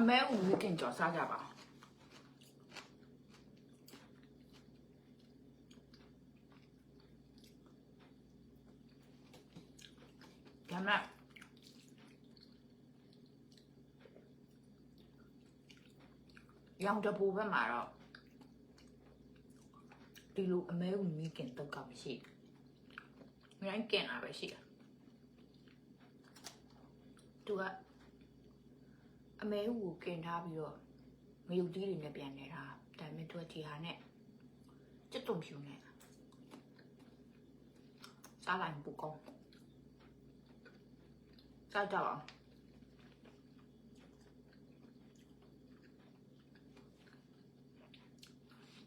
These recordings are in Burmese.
အမဲဦးဝီကင်ကြော်စားကြပါရမလားရောင်တပူဘက်မှာတော့ဒီလိုအမဲဦးမီကင်တော့ကမရှိဘူးမြိုင်းကင်လာပဲရှိတယ်သူက အမဲဦးကိုကင်ထားပြီးတော့ငရုတ်တီးတွေနဲ့ပြန်နေတာဒါပေမဲ့သူကဒီဟာနဲ့ကျွတ်တုံဖြူနဲ့စားလိုက်ပူကောင်းစားကြပါဦး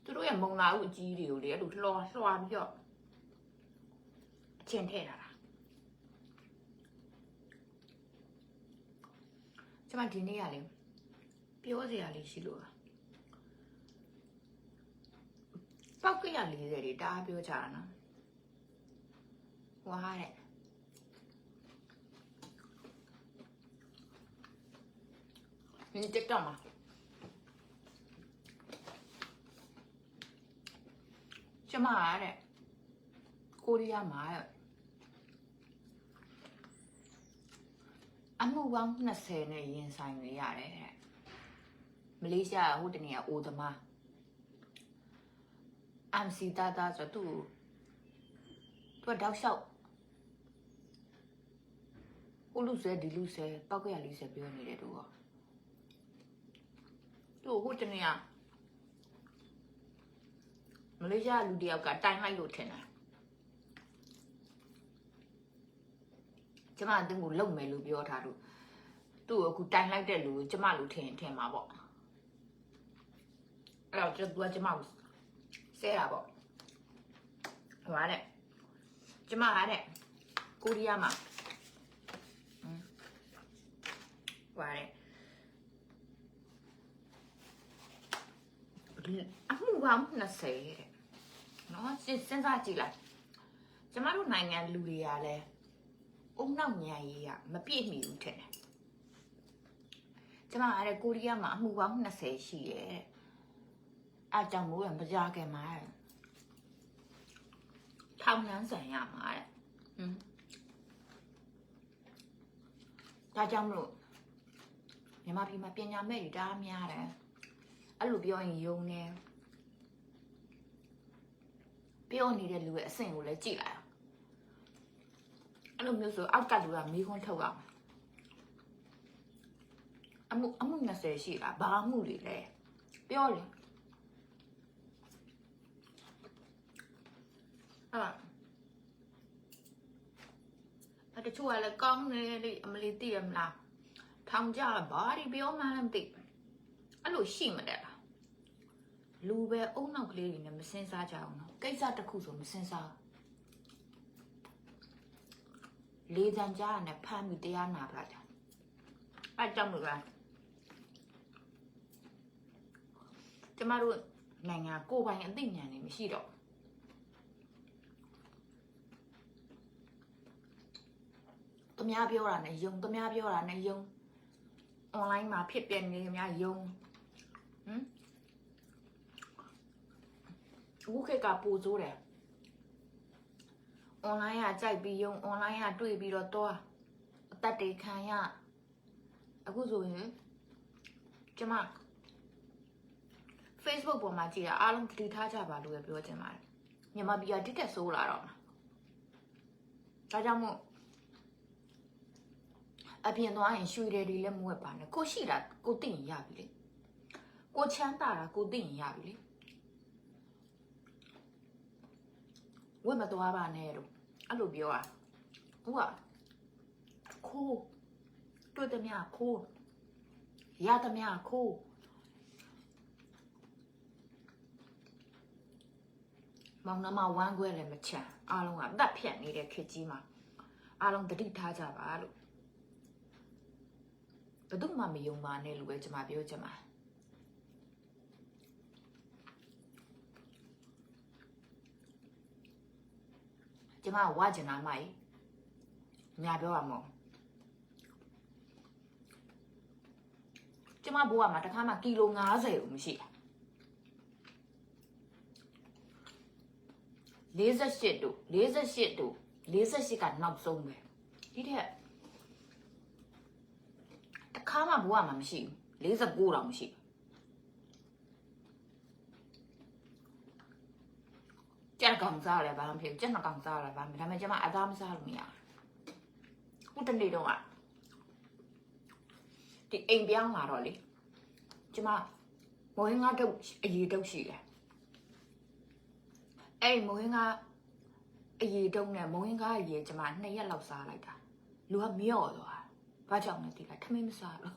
သူတို့ရဲ့မုံလာဦးအကြီးတွေကိုလေအဲ့လိုလှော်လှော်ပြီးတော့အချင်းထည့်ထားတာ ကျမဒီနေ့ကလေပြောစရာလေးရှိလို့ပါပောက်ကရ40တွေတအားပြောကြတာနော်ဝါတဲ့ဒီတက်တော့မှာကျမကတဲ့ကိုရီးယားမှာတဲ့ အမှုပေါင်း20နဲ့ရင်ဆိုင်နေရတယ်တဲ့မလေးရှားဟိုတနေ့ကအိုသမား MC တာတာဆိုသူ့ကိုသူကတောက်လျှောက်ဟိုလူဆဲဒီလူဆဲပောက်ကရလေးဆဲပြောနေတယ်သူကသူ့ကိုဟိုတနေ့ကမလေးရှားလူတယောက်ကတိုင်လိုက်လို့ထင်တယ် ကျမအတင်းကိုလုံမယ်လို့ပြောထားလို့သူ့ကိုအခုတိုင်လိုက်တဲ့လူကိုကျမလူထင်ထင်မှာပေါ့အဲ့တော့ကျသူကကျမကိုဆဲတာပေါ့ဟိုကတဲ့ကျမကတဲ့ကိုရီးယားမှာဟမ်ဟိုကတဲ့အမှုပေါင်း20တဲ့နော်စဉ်းစားကြည့်လိုက်ကျမတို့နိုင်ငံလူတွေကလည်း အုံနောက်ညာရေးကမပြည့်မီဘူးထင်တယ်ကျမကတဲ့ကိုရီးယားမှာအမှုပေါင်း20ရှိရဲ့တဲ့အားကြောင့်မို့ရမကြခင်မှာတဲ့ထောင်နှန်းဆိုင်ရမှာတဲ့ဟွန်းဒါကြောင့်မလို့မြန်မာပြည်မှာပညာမဲ့တွေတအားများတယ်အဲ့လိုပြောရင်ယုံနေပြောနေတဲ့လူရဲ့အဆင့်ကိုလည်းကြည့်လိုက် အောင်အဲ့လိုမျိုးဆိုအောက်ကလူကမီးခွန်းထုတ်အောင်အမှုအမှု20ရှိလားဘာအမှုတွေလဲပြောလေအဲ့အဲ့တချို့ကလည်းကောင်းနေလေအမလီသိရမလားထောင်ကြဘာဒီပြောမှန်းမသိအဲ့လိုရှိမတဲ့လားလူပဲအုံနောက်ကလေးတွေနဲ့မစင်စားကြအောင်နော်ကိစ္စတစ်ခုဆိုမစင်စား လေးတန်ကြားနဲ့ဖမ်းပြီးတရားနာပါကြအဲ့ကြောင့်လို့ကကျမတို့နိုင်ငံကိုယ်ပိုင်အသိဉာဏ်တွေမရှိတော့သူများပြောတာနဲ့ယုံသူများပြောတာနဲ့ယုံ online မှာဖြစ်ပြနေကြများယုံဟမ်အခုခေတ်ကပိုဆိုးတယ် online ကကြိုက်ပြီးယုံ online ကတွေ့ပြီးတော့တော့အသက်တွေခံရအခုဆိုရင်ကျမ Facebook ပေါ်မှာကြည့်တာအားလုံးတတိထားကြပါလို့ပဲပြောချင်ပါတယ်မြန်မာပြည်ကတိတက်ဆိုးလာတော့မှာဒါကြောင့်မို့အပြင်သွားရင်ရွှေတယ်တွေလည်းမဝက်ပါနဲ့ကိုရှိတာကိုသိရင်ရပြီလေကိုချမ်းသာတာကိုသိရင်ရပြီလေ ဝက်မသွားပါနဲ့လို့အဲ့လိုပြောတာဟုတ်ကခိုးတွေ့သမျှခိုးရသမျှခိုးမောင်နှမဝမ်းခွဲလည်းမချမ်းအားလုံးကတတ်ဖြတ်နေတဲ့ခေတ်ကြီးမှာအားလုံးတတိထားကြပါလို့ဘယ်သူမှမယုံပါနဲ့လို့ပဲကျွန်မပြောချင်ပါ ကျွန်မဝါကျင်နာမိုက်ညာပြောရမို့ကျမဘိုးကမှာတစ်ခါမှကီလို90ကိုမရှိတာ48တို့48တို့48ကနောက်ဆုံးပဲဒီထက်တစ်ခါမှဘိုးကမှာမရှိဘူး49တောင်မရှိဘူး ကြက်ကောင်စားလဲဘာမှမဖြစ်ဘူးကြက်နှစ်ကောင်စားလဲဘာမှမဖြစ်ဒါပေမဲ့ကျမအသားမစားလို့မရဘူးခုတနေ့တော့ကဒီအိမ်ပြောင်းလာတော့လေကျမမိုးဟင်းကားတုတ်အရေးတုတ်ရှိတယ်အဲ့ဒီမိုးဟင်းကားအရေးတုတ်နဲ့မိုးဟင်းကားအရေးကျမနှစ်ရက်လောက်စားလိုက်တာလူကမြော့သွားဘာကြောင့်လဲသိလားထမင်းမစားလို့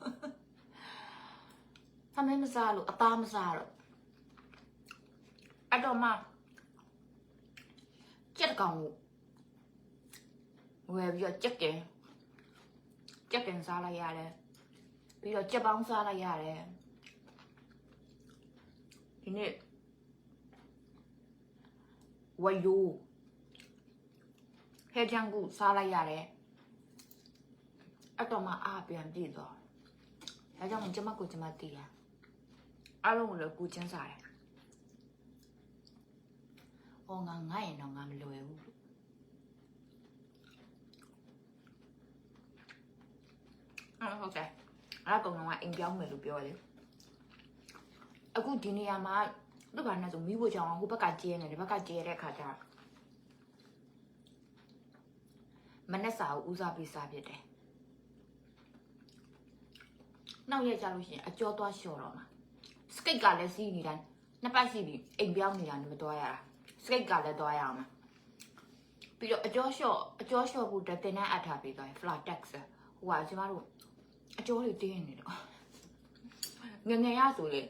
ထမင်းမစားလို့အသားမစားတော့အဲ့တော့မှ ကြက်ကောင်ကိုဝယ်ပြီးတော့ကြက်ကင်ကြက်ကင်စားလိုက်ရတယ်ပြီးတော့ကြက်ပေါင်းစားလိုက်ရတယ်ဒီနေ့ဝယိုးဟဲချန်ကူစားလိုက်ရတယ်အဲ့တော့မှအားပြန်ပြည့်သွားဒါကြောင့်ကျမကိုကျမတည်ရအားလုံးကိုလည်းကိုချင်းစားတယ် ဟောငါငါ့ရင်တော့ငါမလွယ်ဘူးလို့အဲ့ဟုတ်တယ်အဲ့ကောင်ကအိမ်ပြောင်းမယ်လို့ပြောတယ်အခုဒီနေရာမှာသူ့ဘာနဲ့ဆိုမိဖို့ကြောင့်ဟိုဘက်ကကျဲနေတယ်ဘက်ကကျဲတဲ့ခါကျမနဲ့စာကိုဦးစားပေးစားဖြစ်တယ်နောက်ရက်ကြလို့ရှိရင်အကျော်သွားလျှော်တော့မှာစကိတ်ကလည်းစီးနေတိုင်းနှစ်ပတ်စီးပြီးအိမ်ပြောင်းနေတာလည်းမသွားရတာ စကိတ်ကလည်းသွားရအောင်မှာပြီးတော့အကျော်လျှော့အကျော်လျှော့ဖို့တက်တင်တဲ့အထားပေးသွားတယ် flat tax ဟိုကကျမတို့အကျော်တွေတင်းနေတော့ငငယ်ရဆိုလေ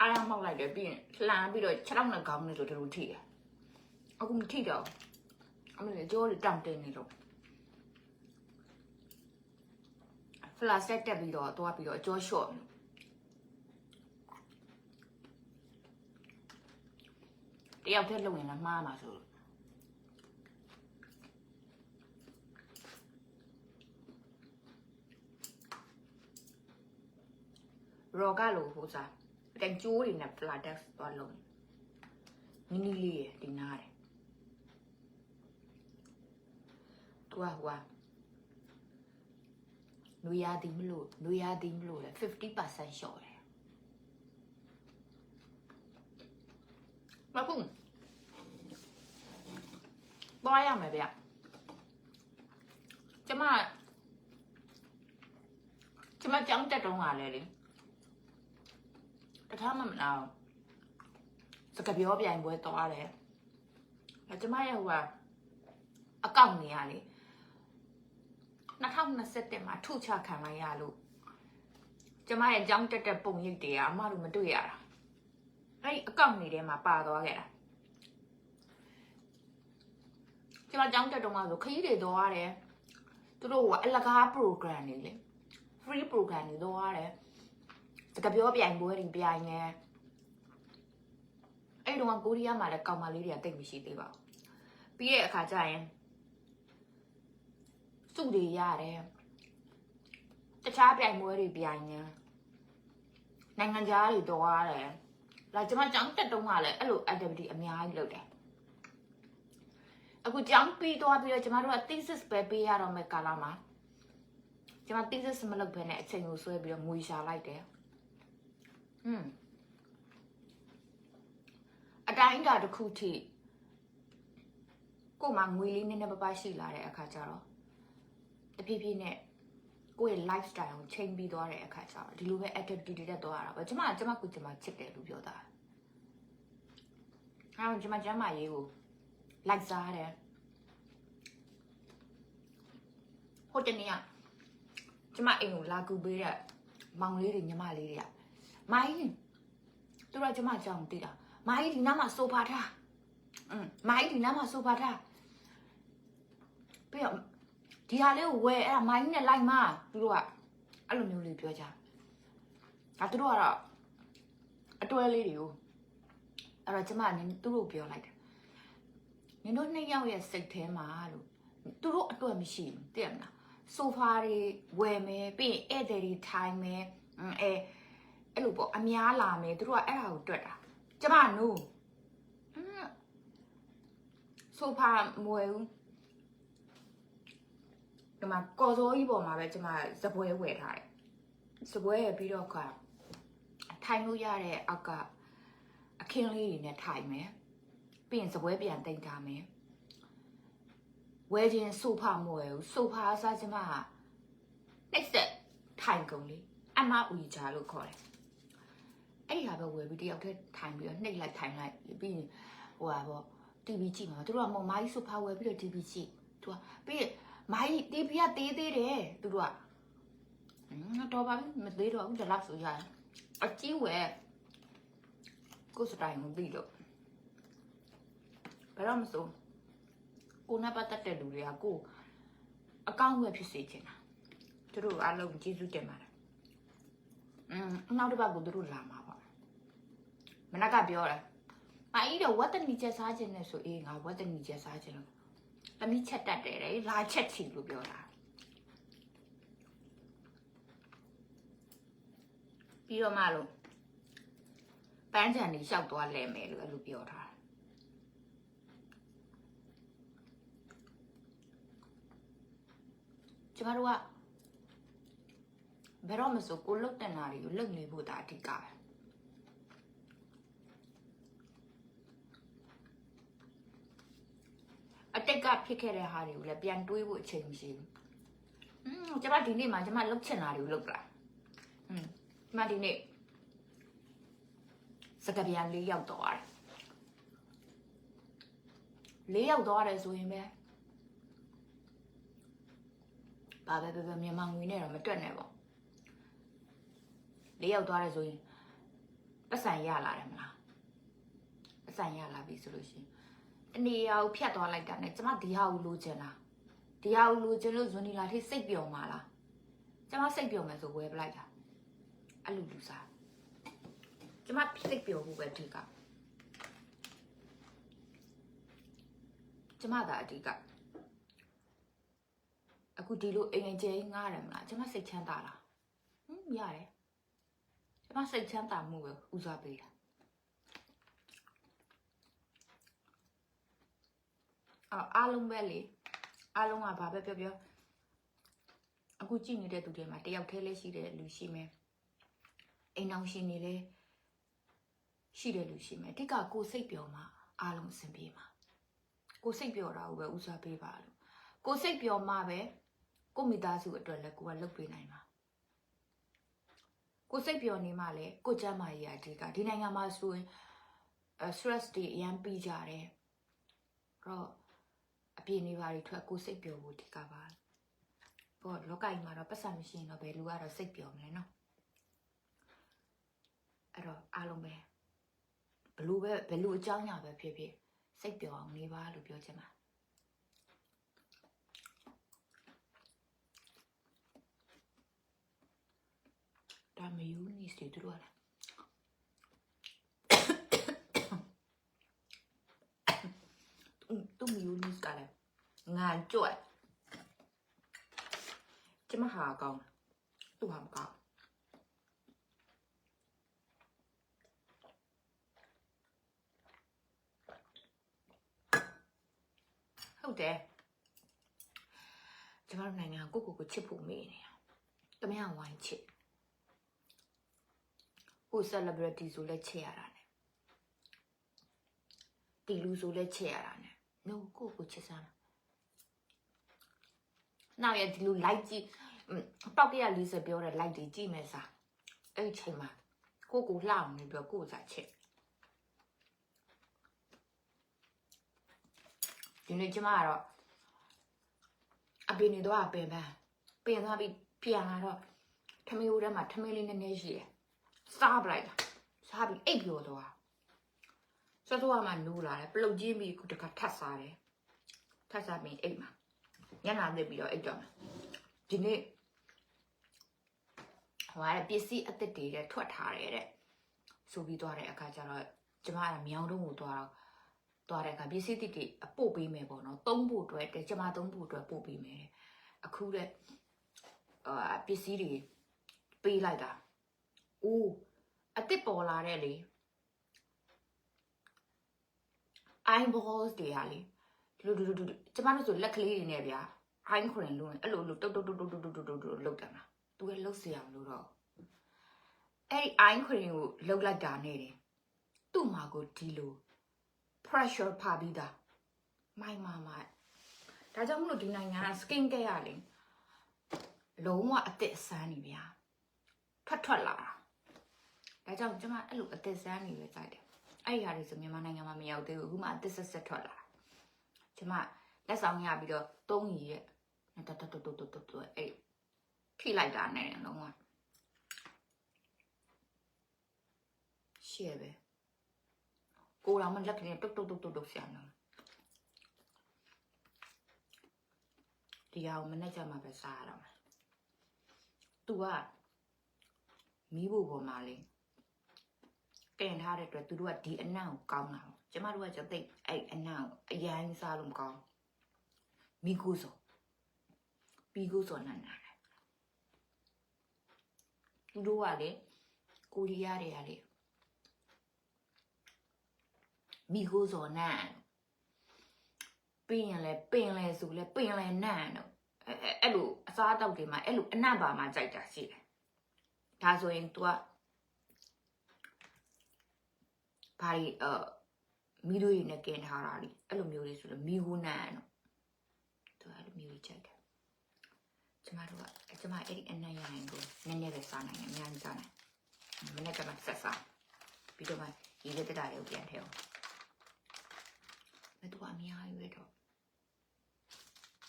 အားရမောက်လိုက်တယ်ပြီးရင်လှမ်းပြီးတော့6လောက်နဲ့ခေါင်းနဲ့ဆိုတို့ထိတယ်အခုမထိတော့အမလေးအကျော်တွေတောင့်တင်းနေလို့ဖလာဆက်တက်ပြီးတော့သွားပြီးတော့အကျော်လျှော့ တယောက်တည်းလုံရင်လည်းမှားမှာဆိုလို့ရောကလို့ဟိုစားအတိုင်ကျိုးတွေနဲ့ဖလာတက်သွားလုံနီနီလေးရယ်ဒီနားတယ်သူကဟိုကနွေရသည်မလို့နွေရသည်မလို့လေ50%လျှော့တယ် မဟုတ်ဘာရမယ်ဗျကျမကျမကြောင်းတက်တုံးကလည်းလေတထားမှမနာဘူးစကပြောပြိုင်ပွဲသွားတယ်အဲကျမရဲ့ဟိုကအကောင့်နေရလေ2021မှာထုချခံလိုက်ရလို့ကျမရဲ့ကြောင်းတက်တက်ပုံရိပ်တွေကအမတို့မတွေ့ရတာ အဲ့ဒီအကောင့်နေထဲမှာပါသွားခဲ့တာကျမကြောင်းတက်တော့မှဆိုခရီးတွေသွားရတယ်သူတို့ကအလကား program တွေလေ free program တွေသွားရတယ်စကပြောပြိုင်ပွဲတွေပြိုင်နေအဲ့တော့ကိုရီးယားမှာလည်းကောင်မလေးတွေကတိတ်မရှိသေးပါဘူးပြီးတဲ့အခါကျရင်စုတွေရတယ်တခြားပြိုင်ပွဲတွေပြိုင်နေနိုင်ငံခြားတွေတော့ရတယ် လာကျမကျောင်းတက်တုံးကလည်းအဲ့လို activity အများကြီးလုပ်တယ်အခုကျောင်းပြီးသွားပြီးတော့ကျမတို့က thesis ပဲပေးရတော့မယ်ကာလမှာကျမ thesis မလုပ်ဘဲနဲ့အချိန်ကိုဆွဲပြီးတော့ငွေရှာလိုက်တယ်ဟွန်းအတိုင်းအတာတစ်ခုထိကို့မှာငွေလေးနည်းနည်းပါးပါးရှိလာတဲ့အခါကျတော့တဖြည်းဖြည်းနဲ့ကိုယ့်ရဲ့ lifestyle ကိုချိန်ပြီးသွားတဲ့အခါကျတော့ဒီလိုပဲ activity တွေတက်သွားတာပဲကျမကျမကိုကျမချစ်တယ်လို့ပြောတာ အဲတော့ကျမကျမရေးကို like စားတယ်ဟိုတနေ့ကကျမအိမ်ကိုလာကူပေးတဲ့မောင်လေးတွေညီမလေးတွေကမိုင်းသူတို့ကကျမကြောင်တည်တာမိုင်းဒီနားမှာဆိုဖာထားอืมမိုင်းဒီနားမှာဆိုဖာထားပြီးတော့ဒီဟာလေးကိုဝယ်အဲ့ဒါမိုင်းနဲ့လိုက်မသူတို့ကအဲ့လိုမျိုးလေးပြောကြဒါသူတို့ကတော့အတွဲလေးတွေကို အဲ့တော့ကျမနင်သူတို့ပြောလိုက်တယ်နင်တို့နှစ်ယောက်ရဲ့စိတ်ထဲမှာလို့သူတို့အတွက်မရှိဘူးသိရမလားဆိုဖာတွေဝယ်မယ်ပြီးရင်ဧည့်သည်တွေထိုင်မယ်အင်းအဲအဲ့လိုပေါ့အများလာမယ်သူတို့ကအဲ့ဒါကိုတွက်တာကျမနို့အင်းဆိုဖာမဝယ်ဘူးဒီမှာကော်စောကြီးပေါ်မှာပဲကျမစပွဲဝယ်ထားတယ်စပွဲရပြီးတော့ကထိုင်လို့ရတဲ့အောက်က အခင်းလေးတွေနဲ့ထိုင်မယ်ပြီးရင်စပွဲပြန်တိတ်ထားမယ်ဝဲခြင်းဆိုဖမဝဲဘူးဆိုဖအစားကျမကနှိပ်စက်ထိုင်ကုန်လေအမဦးကြလို့ခေါ်တယ်အဲ့ဒီဟာပဲဝဲပြီးတယောက်တည်းထိုင်ပြီးတော့နှိပ်လိုက်ထိုင်လိုက်ပြီးရင်ဟိုဟာပေါ့ TV ကြည့်မှာသူတို့ကမောင်မာကြီးဆိုဖဝဲပြီးတော့ TV ကြည့်သူကပြီးရင်မာကြီး TV ကသေးသေးတယ်သူတို့ကဟင်းတော့ပါပြီမသေးတော့ဘူးဒီလောက်ဆိုရတယ်အကြီးဝဲ ကိုယ်စတိုင်ကိုပြီးတော့ဘယ်တော့မစိုးကိုနဲ့ပတ်သက်တဲ့လူတွေကကိုအကောင့်ဝယ်ဖြစ်စေချင်တာသူတို့အားလုံးကျေးဇူးတင်ပါတယ်อืมနောက်တစ်ပတ်ကိုသူတို့လာမှာပေါ့မနက်ကပြောတယ်မအီးတော့ဝတ်တနီချက်စားခြင်းနဲ့ဆိုအေးငါဝတ်တနီချက်စားခြင်းလို့တမီးချက်တတ်တယ်လေလာချက်ချီလို့ပြောတာပြီးတော့မှလို့ ပန်းချန်ကြီးလျှောက်သွားလဲမယ်လို့အဲ့လိုပြောထားတာ ကျမတို့ကဘယ်တော့မဆိုကိုလုတ်တင်တာတွေကိုလုတ်နေဖို့ဒါအဓိကပဲအတိတ်ကဖြစ်ခဲ့တဲ့ဟာတွေကိုလည်းပြန်တွေးဖို့အချိန်မရှိဘူး။อืมကျမဒီနေ့မှကျမလုတ်ချင်တာတွေကိုလုတ်လာ။อืมကျမဒီနေ့ စကပြန်လေးရောက်တော့ရတယ်။လေးရောက်တော့ရတယ်ဆိုရင်ပဲဘာပဲပဲပဲမြန်မာငွေနဲ့တော့မတွက်နဲ့ပေါ့လေးရောက်သွားတယ်ဆိုရင်ပတ်စံရလာတယ်မလားပတ်စံရလာပြီဆိုလို့ရှိရင်တနေရာကိုဖြတ်သွားလိုက်တာ ਨੇ ကျမဒီဟာကိုလိုချင်လားဒီဟာကိုလိုချင်လို့ဇွန်နီလာထိစိတ်ပျော်မှာလားကျမစိတ်ပျော်မယ်ဆိုဝယ်ပလိုက်တာအဲ့လိုလူစား ကျမစိတ်ပျော်ဖို့ပဲအဓိကကျမသာအဓိကအခုဒီလိုအိမ်ငယ်ကျဲငားတယ်မလားကျွန်မစိတ်ချမ်းသာလားဟင်းရတယ်ကျွန်မစိတ်ချမ်းသာမှုပဲဦးစားပေးတာအော်အားလုံးပဲလေအားလုံးကဘာပဲပြောပြောအခုကြည့်နေတဲ့သူတွေမှာတယောက်တည်းလေးရှိတဲ့လူရှိမယ်အိမ်အောင်ရှင်နေလေ ရှိတဲ့လူရှိမယ်အဓိကကိုယ်စိတ်ပျော်မှအားလုံးအဆင်ပြေမှာကိုယ်စိတ်ပျော်တာကိုပဲဦးစားပေးပါလို့ကိုယ်စိတ်ပျော်မှပဲကိုမိသားစုအတွက်လည်းကိုကလုပ်ပေးနိုင်မှာကိုစိတ်ပျော်နေမှလည်းကိုကျမ်းမာရေးအဓိကဒီနိုင်ငံမှာဆိုရင်အဲ stress တွေအရင်ပြီးကြတယ်တော့အပြင်းနေပါတွေထွက်ကိုစိတ်ပျော်ဖို့အဓိကပါပေါ့လောကကြီးမှာတော့ပတ်စံမရှိရင်တော့ဘယ်လူကတော့စိတ်ပျော်မလဲနော်အဲ့တော့အားလုံးပဲ ဘလူပဲဘလူအကြောင်းအရာပဲဖြစ်ဖြစ်စိတ်ပျော်အောင်နေပါလို့ပြောချင်ပါဒါမယူနီစတွေသူတို့ကလည်းသူမယူနီစကလည်းငါကြွက်ကျမဟာကောင်းသူဟာမကောင်း ဟုတ်တယ်ကျမတို့နိုင်ငံကိုကိုကိုချစ်ဖို့မေးနေတာတမန်ဝိုင်းချစ်ကို celebrity ဆိုလဲချစ်ရတာ ਨੇ တီလူဆိုလဲချစ်ရတာ ਨੇ no ကိုကိုချစ်စမ်းနောက်ရဒီလို like ကြည့်ပောက်ကရ40ပြောတဲ့ like တွေကြည့်မယ်စားအဲ့ဒီချိန်မှာကိုကိုလှအောင်နေပြောကိုစားချစ် ဒီနေ့ကျမကတော့အပင်နေတော့အပင်ပန်းပင်သွားပြီးပြန်လာတော့ထမင်းဦးထဲမှာထမင်းလေးနည်းနည်းရှိတယ်စားပလိုက်တာစားပြီးအိပ်ပျော်သွားစောစောကမှနိုးလာတယ်ပလုတ်ကြီးပြီးခုတခါထပ်စားတယ်ထပ်စားပြီးအိပ်မှာညနာနေပြီးတော့အိပ်တော့မှာဒီနေ့ဟိုကပစ္စည်းအသစ်တွေတဲ့ထွက်ထားတယ်တဲ့ဆိုပြီးသွားတဲ့အခါကျတော့ကျမကမြောင်းတုံးကိုသွားတော့ သွားတဲ့အခါပစ္စည်းတိတိအပို့ပေးမယ်ပေါ့နော်သုံးဖို့အတွက်တကျမသုံးဖို့အတွက်ပို့ပေးမယ်အခုတဲ့အာပစ္စည်းတွေပေးလိုက်တာအိုးအစ်စ်ပေါ်လာတဲ့လေ eyeballs တွေကလေလူလူလူကျမတို့ဆိုလက်ကလေးတွေနဲ့ဗျာ eye cream လို့အဲ့လိုလိုတုတ်တုတ်တုတ်တုတ်တုတ်တုတ်တုတ်လောက်တာမှာသူကလှုပ်เสียအောင်လို့တော့အဲ့ဒီ eye cream ကိုလှုပ်လိုက်တာနဲ့တယ်သူ့မှာကိုဒီလို pressure ဖာပြီးသားမိုင်မာမိုင်ဒါကြောင့်မလို့ဒီနိုင်ငံက skin care ရလေလုံးဝအသက်အဆန်းနေဗျာထွက်ထွက်လာတာဒါကြောင့်ကျမအဲ့လိုအသက်ဆန်းနေပဲကြိုက်တယ်အဲ့ဒီဟာတွေဆိုမြန်မာနိုင်ငံမှာမရောက်သေးဘူးအခုမှအသက်ဆက်ဆက်ထွက်လာတာကျမလက်ဆောင်ရပြီးတော့သုံးရီရဲ့တတတတတတတအဲ့ထိလိုက်တာနဲ့လုံးဝရှေ့ပဲ ကိုတော်မလက်ကလေးတုတ်တုတ်တုတ်တုတ်တုတ်ဆရာနော်ဒီဟာကိုမနေ့ကမှပဲစားရတော့မှာ तू ကမီးဖို့ပေါ်မှာလေတင်ထားတဲ့အတွက်သူတို့ကဒီအနံ့ကိုကောင်းတာပေါ့ကျမတို့ကကျသိပ်အဲ့အနံ့ကိုအရင်စားလို့မကောင်းမီကူဆိုပီကူဆိုနန်းနာတယ်သူတို့ကလေကိုရီးယားတွေကလေ မီကူဆိုနန်းပင်းရင်လဲပင်လဲဆိုလဲပင်လဲနန်းတော့အဲ့အဲ့အဲ့လိုအစားအသောက်တွေမှာအဲ့လိုအနံ့ပါမှကြိုက်တာရှိတယ်ဒါဆိုရင် तू ကဘာတွေအမီးတို့ရနဲ့ကင်ထားတာလေအဲ့လိုမျိုးလေးဆိုလို့မီးဟူးနန်တော့သူအဲ့လိုမျိုးလေးချက်တယ်ကျမတို့ကကျမအဲ့ဒီအနံ့ရရင်ကိုနည်းနည်းပဲစားနိုင်တယ်အများကြီးစားနိုင်မနေ့ကမှဆက်စားပြီးတော့မှရေလက်တက်တာတွေကိုပြန်ထည့်အောင် မတူအများကြီးပဲတော့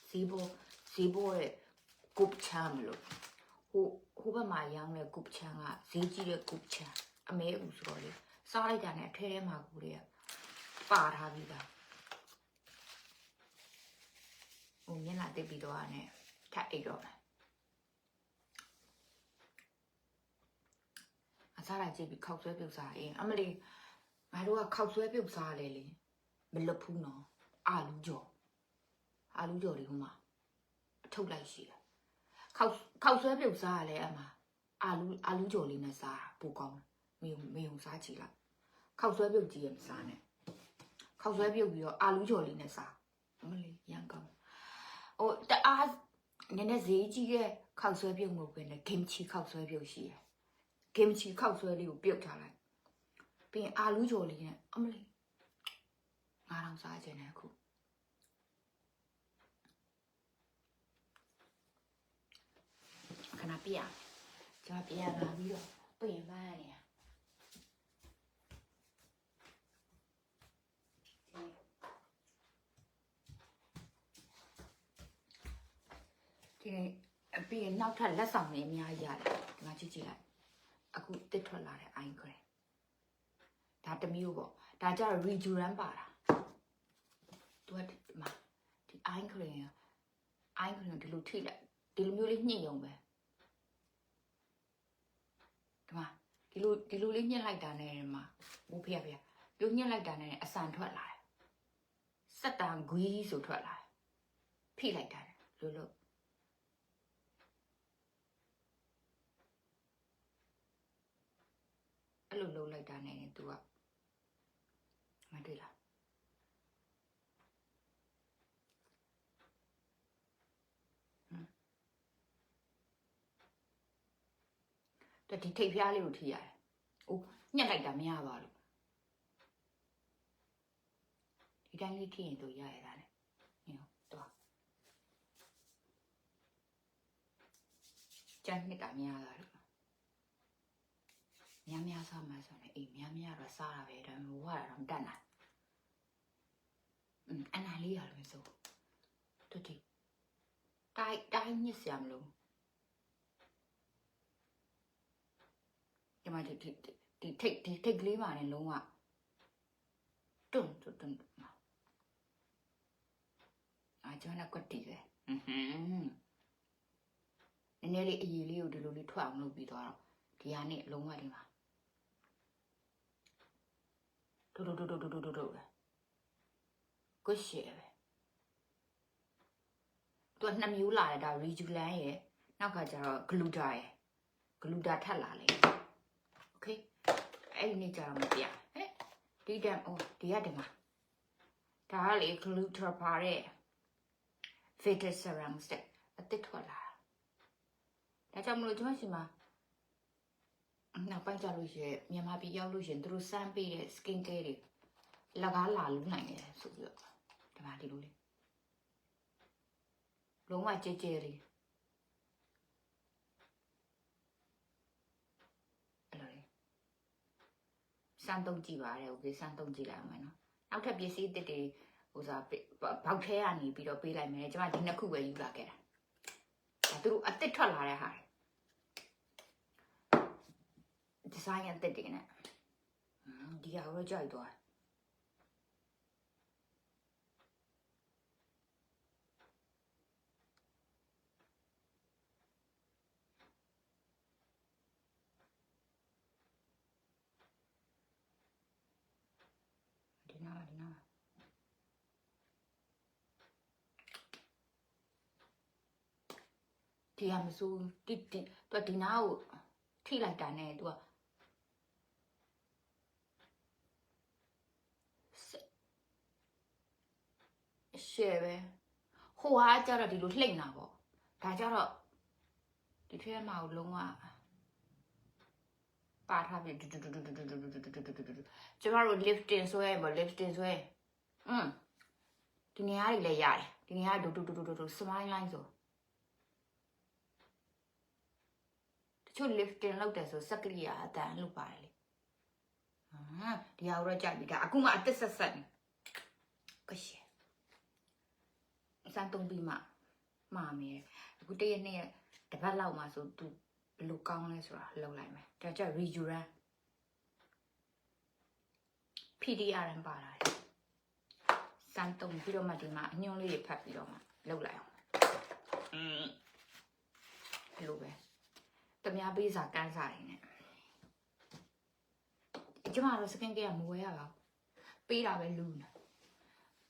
ဇီဘိုဇီဘိုရဲ့ကုပ်ချမ်းမလို့ဟိုဟိုဘက်မှာရောင်းတဲ့ကုပ်ချမ်းကဈေးကြီးတဲ့ကုပ်ချမ်းအမဲဦးဆိုတော့လေစားလိုက်တာနဲ့အထဲထဲမှာကိုတွေကပါထားပြီးသားဟိုမျက်နှာတက်ပြီးတော့အဲ့နဲ့ထပ်အိတ်တော့မယ်အစားလိုက်ကြည့်ပြီးခောက်ဆွဲပြုတ်စားရင်အမလီငါတို့ကခောက်ဆွဲပြုတ်စားလေလေ မလွတ်ဘူးနော်အာလူကြော်အာလူကြော်တွေဟိုမှာအထုတ်လိုက်ရှိတယ်ခောက်ခောက်ဆွဲပြုတ်စားရလဲအမအာလူအာလူကြော်လေးနဲ့စားတာပိုကောင်းတယ်မေုံမေုံစားကြည့်လိုက်ခောက်ဆွဲပြုတ်ကြည့်ရမစားနဲ့ခောက်ဆွဲပြုတ်ပြီးတော့အာလူးကြော်လေးနဲ့စားမလေးရန်ကောင်းဟိုတအားနည်းနည်းဈေးကြီးရဲ့ခောက်ဆွဲပြုတ်မဟုတ်ဘဲနဲ့ဂင်ချီခောက်ဆွဲပြုတ်ရှိတယ်ဂင်ချီခောက်ဆွဲလေးကိုပြုတ်ထားလိုက်ပြီးရင်အာလူးကြော်လေးနဲ့အမလေး ငါတော့စားခြင်းနဲ့အခုခဏပြရကျွန်မပြရလာပြီးတော့ပြင်ပန်းနေရဒီနေ့အပြီးရင်နောက်ထပ်လက်ဆောင်တွေအများကြီးရတယ်ဒီမှာကြည့်ကြည့်လိုက်အခုတစ်ထွက်လာတဲ့ iron cream ဒါတစ်မျိုးပေါ့ဒါကြတော့ rejuven ပါတာ သူကဒီမှာဒီ iron cream က iron cream ကိုဒီလိုထိလိုက်ဒီလိုမျိုးလေးညှိရုံပဲဒီမှာဒီလိုဒီလိုလေးညှစ်လိုက်တာနဲ့ဒီမှာဘိုးဖေဖေပြိုညှစ်လိုက်တာနဲ့အဆန်ထွက်လာတယ်စက်တန်ဂွီးဆိုထွက်လာတယ်ဖိလိုက်တာလို့လို့အဲ့လိုလုပ်လိုက်တာနဲ့ तू ကမတွေ့လားဟမ်တ ဒီထိပ်ဖျားလေးကိုထိရတယ်။အိုးညှက်လိုက်တာမရပါလို့ဒီတိုင်းလေးထိရင်သူရရတာနဲ့ညောတော့ကြမ်းနှစ်တာမရတာလို့များများစားမှဆိုရင်အေးများများတော့စားတာပဲဒါပေမဲ့ဝါတာတော့မတတ်နိုင်อืมအနာလေးရလို့ဆိုတူတီတိုင်းတိုင်းညစ်စရာမလို ဒီမှာဒီဒီဒီထိတ်ဒီထိတ်ကလေးပါနဲ့လုံးဝတွန်းတွန်းတွန်းအာကျွန်တော်ကကွက်တီပဲဟွန်းဟွန်းနည်းနည်းလေးအည်လေးကိုဒီလိုလေးထွက်အောင်လုပ်ပြီးသွားတော့ဒီဟာနဲ့လုံးဝဒီမှာတို့တို့တို့တို့တို့တို့တို့ပဲကိုရှေပဲသူကနှစ်မျိုးလာတယ်ဒါ Rejulan ရယ်နောက်ကကျတော့ Gluta ရယ် Gluta ထပ်လာလေ Okay အဲ့ဒီနေ့ကျတော့မပြဟဲ့ဒီတန်အော်ဒီရတယ်မှာဒါကလေ Gluta ပါတဲ့ Fitted Serum Stick အသစ်ထွက်လာတာဒါကြောင့်မလို့ကျွန်မရှင်မှာနောက်ပိုင်းကြလို့ရှိရင်မြန်မာပြည်ရောက်လို့ရှိရင်သူတို့စမ်းပေးတဲ့ skin care တွေလကားလာလို့နိုင်တယ်ဆိုပြီးတော့ဒီမှာဒီလိုလေးလုံးဝကြဲကြဲလေးအဲ့လိုလေး စမ်းသုံးကြည့်ပါတယ်โอเคစမ်းသုံးကြည့်လိုက်အောင်မယ်နော်နောက်ထပ်ပစ္စည်းအသစ်တွေဟိုစားပေးဘောက်ထဲကနေပြီးတော့ပေးလိုက်မယ်ကျွန်မဒီနှစ်ခုပဲယူလာခဲ့တာဒါသူတို့အသစ်ထွက်လာတဲ့ဟာတွေဒီဇိုင်းအသစ်တွေနဲ့ဟွန်းဒီဟာကိုတော့ကြိုက်သွား ဒီဟာမစိုးတိတိသူကဒီနားကိုထိလိုက်တာနဲ့သူကရှယ်ပဲဟိုဟာကျတော့ဒီလိုလှိမ့်တာပေါ့ဒါကြတော့ဒီထဲမှာကိုလုံးဝပါထားပြီကျမတို့ lifting ဆွဲရင်ပေါ့ lifting ဆွဲอืมဒီနေရာတွေလည်းရတယ်ဒီနေရာဒူဒူဒူဒူ smile line ဆို ချို့ lifting လုပ်တယ်ဆိုစက်ကလေးကအတန်လုပ်ပါတယ်လေဟာဒီဟာတော့ကြပြီဒါအခုမှအသက်ဆက်ဆက်နေကရှေစမ်းတုံးပြီးမှမှာမယ်အခုတရက်နှစ်ရက်တစ်ပတ်လောက်မှဆိုသူဘယ်လိုကောင်းလဲဆိုတာလောက်လိုက်မယ်ဒါကြ rejuran PDRN ပါလာတယ်စမ်းတုံပြီးတော့မှဒီမှာအညွှန်းလေးတွေဖတ်ပြီးတော့မှလုပ်လိုက်အောင်อืมဘယ်လိုပဲ တမများပေးစာကန်းစာတွေနဲ့ကျမတို့စကင်ကရမဝဲရပါဘူးပေးတာပဲလူနေ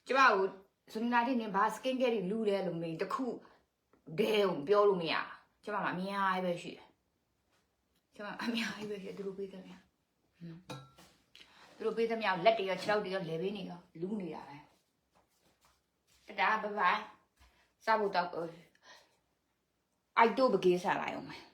ကျမတို့ဇူနီလာတင်နေဘာစကင်ကဲတွေလူတယ်လို့မေးတခုဒဲုံပြောလို့မရကျမမှာအများကြီးပဲရှိတယ်ကျမအများကြီးပဲရှိတယ်သူတို့ပေးတယ်များဟွန်းသူတို့ပေးသမျှလက်တွေရောခြေထောက်တွေရောလဲပေးနေရောလူးနေတာပဲတဒါဘိုင်ဘိုင်စားဖို့တော့အိုက်တို့ပကေးစားလိုက်အောင်မယ်